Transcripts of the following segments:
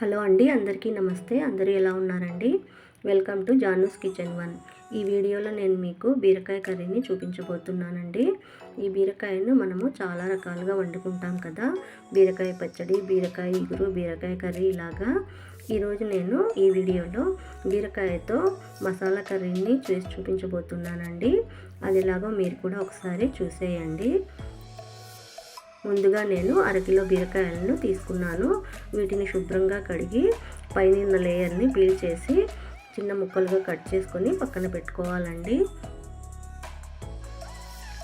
Hello అండి అందరికీ నమస్తే. అందరూ ఎలా ఉన్నారండి? Welcome to Janu's kitchen one. ఈ వీడియోలో నేను మీకు బీరకాయ కర్రీని చూపించబోతున్నానండి. ఈ బీరకాయను మనము చాలా రకాలుగా వండుకుంటాం కదా. బీరకాయ పచ్చడి బీరకాయ ఇగురు బీరకాయ కర్రీ ఇలాగా. ఈరోజు నేను ఈ వీడియోలో బీరకాయతో మసాలా కర్రీని చేసి చూపించబోతున్నానండి. అది ఎలాగో మీరు కూడా ఒకసారి చూసేయండి. ముందుగా నేను అరకిలో బీరకాయలను తీసుకున్నాను. వీటిని శుభ్రంగా కడిగి పైన లేయర్ని పీల్ చేసి చిన్న ముక్కలుగా కట్ చేసుకొని పక్కన పెట్టుకోవాలండి.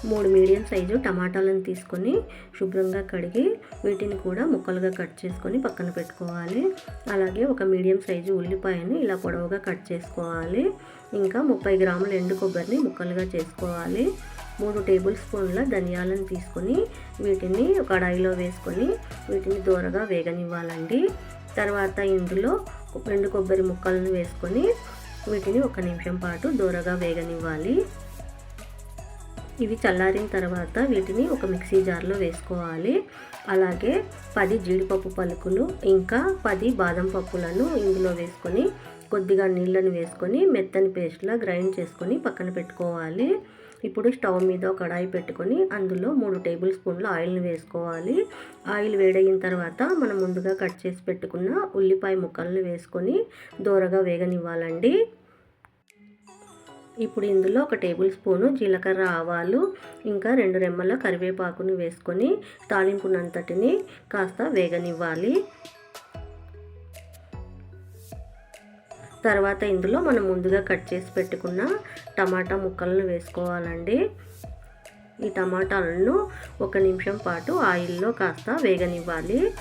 మూడు మీడియం సైజు టమాటాలను తీసుకొని శుభ్రంగా కడిగి వీటిని కూడా ముక్కలుగా కట్ చేసుకొని పక్కన పెట్టుకోవాలి. అలాగే ఒక మీడియం సైజు ఉల్లిపాయని ఇలా పొడవుగా కట్ చేసుకోవాలి. ఇంకా ముప్పై గ్రాముల ఎండు కొబ్బరిని ముక్కలుగా చేసుకోవాలి. మూడు టేబుల్ స్పూన్ల ధనియాలను తీసుకొని వీటిని కడాయిలో వేసుకొని వీటిని దూరగా వేగనివ్వాలండి. తర్వాత ఇందులో రెండు కొబ్బరి ముక్కలను వేసుకొని వీటిని ఒక నిమిషం పాటు దూరగా వేగనివ్వాలి. ఇవి చల్లారిన తర్వాత వీటిని ఒక మిక్సీ జార్లో వేసుకోవాలి. అలాగే పది జీడిపప్పు పలుకులు ఇంకా పది బాదం పప్పులను ఇందులో వేసుకొని కొద్దిగా నీళ్ళను వేసుకొని మెత్తని పేస్ట్లా గ్రైండ్ చేసుకొని పక్కన పెట్టుకోవాలి. ఇప్పుడు స్టవ్ మీద కడాయి పెట్టుకొని అందులో మూడు టేబుల్ స్పూన్లు ఆయిల్ని వేసుకోవాలి. ఆయిల్ వేడయిన తర్వాత మనం ముందుగా కట్ చేసి పెట్టుకున్న ఉల్లిపాయ ముక్కలను వేసుకొని దూరగా వేగనివ్వాలండి. ఇప్పుడు ఇందులో ఒక టేబుల్ స్పూను జీలకర్ర ఆవాలు ఇంకా రెండు రెమ్మల కరివేపాకును వేసుకొని తాలింపునంతటిని కాస్త వేగనివ్వాలి. తర్వాత ఇందులో మనం ముందుగా కట్ చేసి పెట్టుకున్న టమాటా ముక్కలను వేసుకోవాలండి. ఈ టమాటాలను ఒక నిమిషం పాటు ఆయిల్లో కాస్త వేగనివ్వాలి.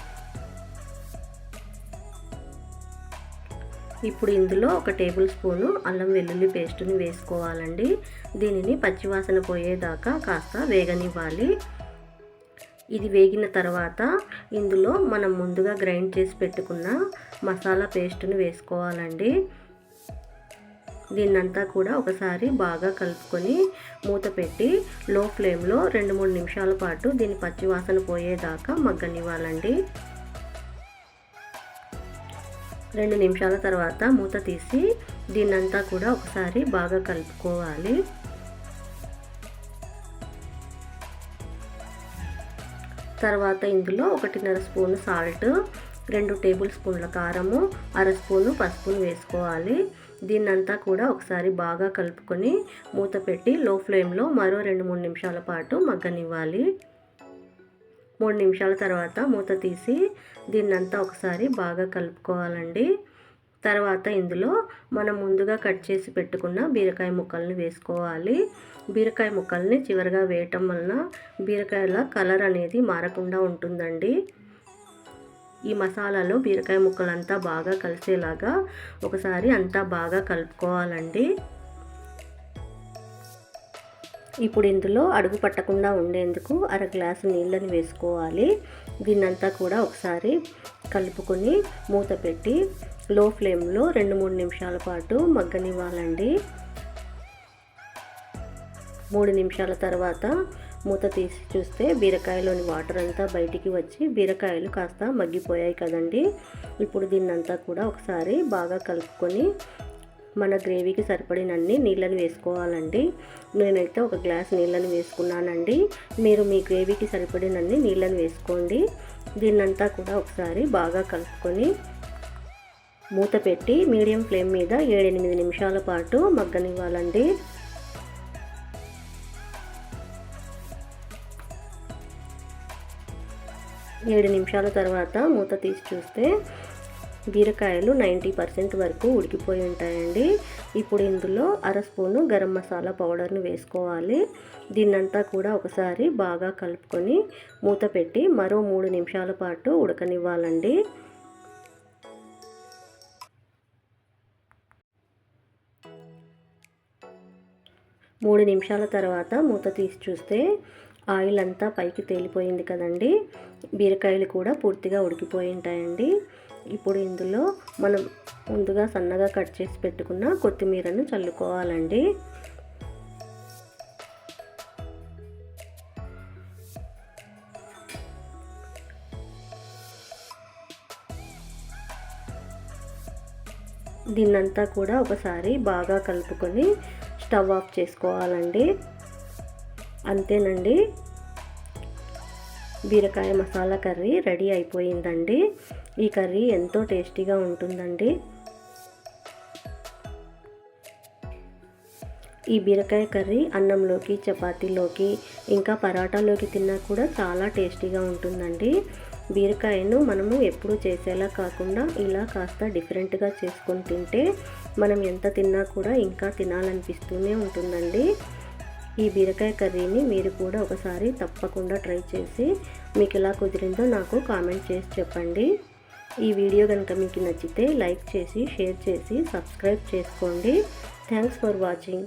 ఇప్పుడు ఇందులో ఒక టేబుల్ స్పూను అల్లం వెల్లుల్లి పేస్టుని వేసుకోవాలండి. దీనిని పచ్చివాసన పోయేదాకా కాస్త వేగనివ్వాలి. ఇది వేగిన తర్వాత ఇందులో మనం ముందుగా గ్రైండ్ చేసి పెట్టుకున్న మసాలా పేస్ట్ని వేసుకోవాలండి. దీన్నంతా కూడా ఒకసారి బాగా కలుపుకొని మూత పెట్టి లో ఫ్లేమ్లో రెండు మూడు నిమిషాల పాటు దీని పచ్చివాసన పోయేదాకా మగ్గనివ్వాలండి. రెండు నిమిషాల తర్వాత మూత తీసి దీన్నంతా కూడా ఒకసారి బాగా కలుపుకోవాలి. తర్వాత ఇందులో ఒకటిన్నర స్పూన్ సాల్ట్ రెండు టేబుల్ స్పూన్ల కారము అర స్పూను పసుపును వేసుకోవాలి. దీన్నంతా కూడా ఒకసారి బాగా కలుపుకొని మూత పెట్టి లో ఫ్లేమ్లో మరో రెండు మూడు నిమిషాల పాటు మగ్గనివ్వాలి. మూడు నిమిషాల తర్వాత మూత తీసి దీన్నంతా ఒకసారి బాగా కలుపుకోవాలండి. తర్వాత ఇందులో మనం ముందుగా కట్ చేసి పెట్టుకున్న బీరకాయ ముక్కల్ని వేసుకోవాలి. బీరకాయ ముక్కల్ని చివరిగా వేయటం వలన బీరకాయల కలర్ అనేది మారకుండా ఉంటుందండి. ఈ మసాలాలో బీరకాయ ముక్కలంతా బాగా కలిసేలాగా ఒకసారి అంతా బాగా కలుపుకోవాలండి. ఇప్పుడు ఇందులో అడుగు పట్టకుండా ఉండేందుకు అర గ్లాసు నీళ్ళని వేసుకోవాలి. దీన్నంతా కూడా ఒకసారి కలుపుకొని మూత పెట్టి లో ఫ్లేమ్లో రెండు మూడు నిమిషాల పాటు మగ్గనివ్వాలండి. మూడు నిమిషాల తర్వాత మూత తీసి చూస్తే బీరకాయలోని వాటర్ అంతా బయటికి వచ్చి బీరకాయలు కాస్త మగ్గిపోయాయి కదండి. ఇప్పుడు దీన్నంతా కూడా ఒకసారి బాగా కలుపుకొని మన గ్రేవీకి సరిపడినన్ని నీళ్ళని వేసుకోవాలండి. నేనైతే ఒక గ్లాస్ నీళ్ళని వేసుకున్నానండి. మీరు మీ గ్రేవీకి సరిపడినన్ని నీళ్ళని వేసుకోండి. దీన్నంతా కూడా ఒకసారి బాగా కలుపుకొని మూత పెట్టి మీడియం ఫ్లేమ్ మీద ఏడెనిమిది నిమిషాల పాటు మగ్గనివ్వాలండి. ఏడు నిమిషాల తర్వాత మూత తీసి చూస్తే బీరకాయలు నైంటీ పర్సెంట్ వరకు ఉడికిపోయి ఉంటాయండి. ఇప్పుడు ఇందులో అర స్పూను గరం మసాలా పౌడర్ను వేసుకోవాలి. దీన్నంతా కూడా ఒకసారి బాగా కలుపుకొని మూత పెట్టి మరో మూడు నిమిషాల పాటు ఉడకనివ్వాలండి. మూడు నిమిషాల తర్వాత మూత తీసి చూస్తే ఆయిల్ అంతా పైకి తేలిపోయింది కదండి. బీరకాయలు కూడా పూర్తిగా ఉడికిపోయి ఉంటాయండి. ఇప్పుడు ఇందులో మనం ముందుగా సన్నగా కట్ చేసి పెట్టుకున్న కొత్తిమీరను చల్లుకోవాలండి. దీన్నంతా కూడా ఒకసారి బాగా కలుపుకొని స్టవ్ ఆఫ్ చేసుకోవాలండి. అంతేనండి. బీరకాయ మసాలా కర్రీ రెడీ అయిపోయిందండి. ఈ కర్రీ ఎంతో టేస్టీగా ఉంటుందండి. ఈ బీరకాయ కర్రీ అన్నంలోకి చపాతీలోకి ఇంకా పరాటాలోకి తిన్నా కూడా చాలా టేస్టీగా ఉంటుందండి. బీరకాయను మనము ఎప్పుడు చేసేలా కాకుండా ఇలా కాస్త డిఫరెంట్గా చేసుకొని తింటే మనం ఎంత తిన్నా కూడా ఇంకా తినాలనిపిస్తూనే ఉంటుందండి. ఈ బీరకాయ కర్రీని మీరు కూడా ఒకసారి తప్పకుండా ట్రై చేసి మీకు ఎలా కుదిరిందో నాకు కామెంట్ చేసి చెప్పండి. ఈ వీడియో కనుక మీకు నచ్చితే లైక్ చేసి షేర్ చేసి సబ్స్క్రైబ్ చేసుకోండి. Thanks for watching.